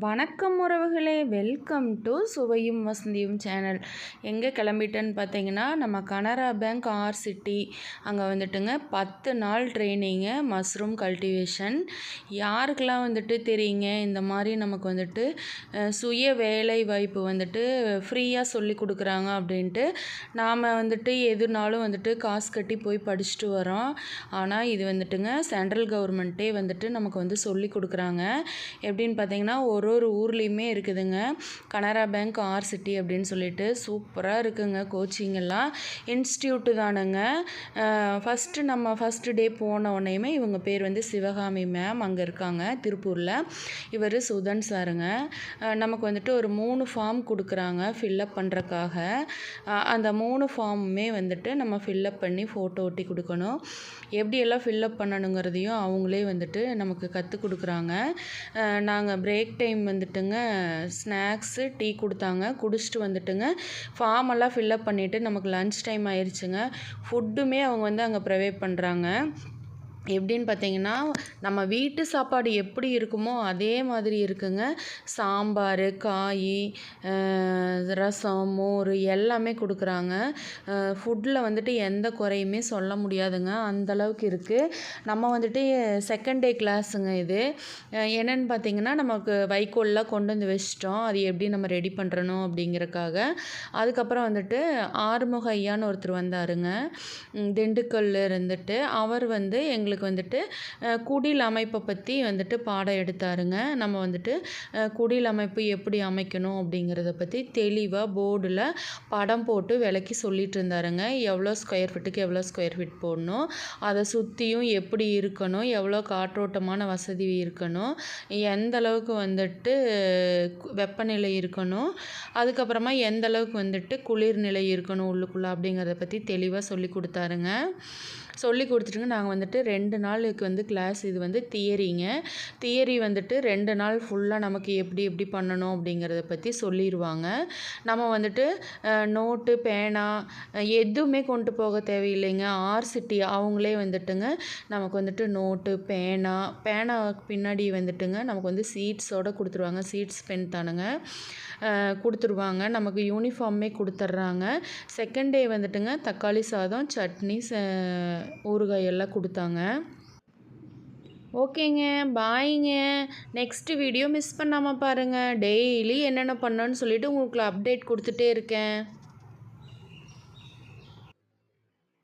வணக்கம் உறவுகளே welcome to சுவையும் வசந்தியும் சேனல் எங்கே கிளம்பிட்டேன்னு பார்த்தீங்கன்னா நம்ம கனரா பேங்க் ஆர் சிட்டி அங்கே வந்துட்டுங்க பத்து நாள் ட்ரைனிங்கு மஷ்ரூம் கல்டிவேஷன் யாருக்கெல்லாம் வந்துட்டு தெரியுங்க இந்த மாதிரி நமக்கு வந்துட்டு சுய வேலை வாய்ப்பு வந்துட்டு ஃப்ரீயாக சொல்லி கொடுக்குறாங்க அப்படின்ட்டு நாம் வந்துட்டு எதுனாலும் வந்துட்டு காசு கட்டி போய் படிச்சுட்டு வரோம். ஆனால் இது வந்துட்டுங்க சென்ட்ரல் கவர்மெண்ட்டே வந்துட்டு நமக்கு வந்து சொல்லி கொடுக்குறாங்க. எப்படின்னு பார்த்தீங்கன்னா ஒரு ஒரு ஒரு ஊர்லேயுமே இருக்குதுங்க. கனரா பேங்க் ஆர் சிட்டி அப்படின்னு சொல்லிட்டு சூப்பராக இருக்குங்க கோச்சிங் எல்லாம். இன்ஸ்டியூட்டு தானுங்க. ஃபஸ்ட்டு நம்ம ஃபஸ்ட்டு டே போன உடனேயுமே இவங்க பேர் வந்து சிவகாமி மேம் அங்கே இருக்காங்க திருப்பூரில். இவர் சுதன் சாருங்க. நமக்கு வந்துட்டு ஒரு மூணு ஃபார்ம் கொடுக்குறாங்க ஃபில்லப் பண்ணுறக்காக அந்த மூணு ஃபார்முமே வந்துட்டு நம்ம ஃபில்லப் பண்ணி ஃபோட்டோ ஒட்டி கொடுக்கணும். எப்படியெல்லாம் ஃபில்லப் பண்ணணுங்கிறதையும் அவங்களே வந்துட்டு நமக்கு கற்றுக் கொடுக்குறாங்க. நாங்கள் பிரேக் டைம் டைம் வந்துட்டுங்க ஸ்நாக்ஸு டீ கொடுத்தாங்க குடிச்சிட்டு வந்துட்டுங்க. ஃபார்ம் எல்லாம் ஃபில்லப் பண்ணிவிட்டு நமக்கு லன்ச் டைம் ஆயிடுச்சுங்க ஃபுட்டுமே அவங்க வந்து அங்கே ப்ரொவைட் பண்ணுறாங்க எப்படின்னு பார்த்தீங்கன்னா நம்ம வீட்டு சாப்பாடு எப்படி இருக்குமோ அதே மாதிரி இருக்குங்க. சாம்பார் காய் ரசம் மோர் எல்லாமே கொடுக்குறாங்க. ஃபுட்டில் வந்துட்டு எந்த குறையுமே சொல்ல முடியாதுங்க. அந்தளவுக்கு இருக்குது நம்ம வந்துட்டு செகண்ட் டே கிளாஸுங்க இது. என்னென்னு பார்த்தீங்கன்னா நமக்கு வைக்கோல்லாம் கொண்டு வந்து வச்சிட்டோம். அது எப்படி நம்ம ரெடி பண்ணுறணும் அப்படிங்கிறக்காக. அதுக்கப்புறம் வந்துட்டு ஆறுமுக ஐயான்னு ஒருத்தர் வந்தாருங்க. திண்டுக்கல்ல இருந்துட்டு அவர் வந்து எங்களுக்கு உங்களுக்கு வந்துட்டு குடில் அமைப்பை பற்றி வந்துட்டு பாடம் எடுத்தாருங்க. நம்ம வந்துட்டு குடில் அமைப்பு எப்படி அமைக்கணும் அப்படிங்கிறத பற்றி தெளிவாக போர்டில் படம் போட்டு விளக்கி சொல்லிட்டு இருந்தாருங்க. எவ்வளோ ஸ்கொயர் ஃபீட்டுக்கு எவ்வளோ ஸ்கொயர் ஃபீட் போடணும் அதை சுற்றியும் எப்படி இருக்கணும் எவ்வளோ காற்றோட்டமான வசதி இருக்கணும் எந்த அளவுக்கு வந்துட்டு வெப்பநிலை இருக்கணும் அதுக்கப்புறமா எந்த அளவுக்கு வந்துட்டு குளிர்நிலை இருக்கணும் உள்ளுக்குள்ளே அப்படிங்கிறத பற்றி தெளிவாக சொல்லி கொடுத்தாருங்க. சொல்லி கொடுத்துட்டுங்க நாங்கள் வந்துட்டு ரெண்டு ரெண்டு நாளுக்கு வந்து கிளாஸ் இது வந்து தியரிங்க தியரி வந்துட்டு ரெண்டு நாள் ஃபுல்லாக நமக்கு எப்படி எப்படி பண்ணணும் அப்படிங்கிறத பற்றி சொல்லிடுவாங்க நம்ம வந்துட்டு நோட்டு பேனா எதுவுமே கொண்டு போக தேவையில்லைங்க. ஆர் சிட்டி அவங்களே வந்துட்டுங்க நமக்கு வந்துட்டு நோட்டு பேனா பேனா பின்னாடி வந்துட்டுங்க நமக்கு வந்து சீட்ஸோடு கொடுத்துருவாங்க. சீட்ஸ் பென் தானுங்க. கொடுத்துருவாங்க. நமக்கு யூனிஃபார்மே கொடுத்துட்றாங்க செகண்ட் டே வந்துட்டுங்க தக்காளி சாதம் சட்னி ஊறுகாய் எல்லாம் கொடுத்தாங்க. ஓகேங்க பாய்ங்க நெக்ஸ்ட்டு வீடியோ மிஸ் பண்ணாமல் பாருங்கள் டெய்லி என்னென்ன பண்ணோன்னு சொல்லிவிட்டு உங்களுக்கு அப்டேட் கொடுத்துட்டே இருக்கேன்.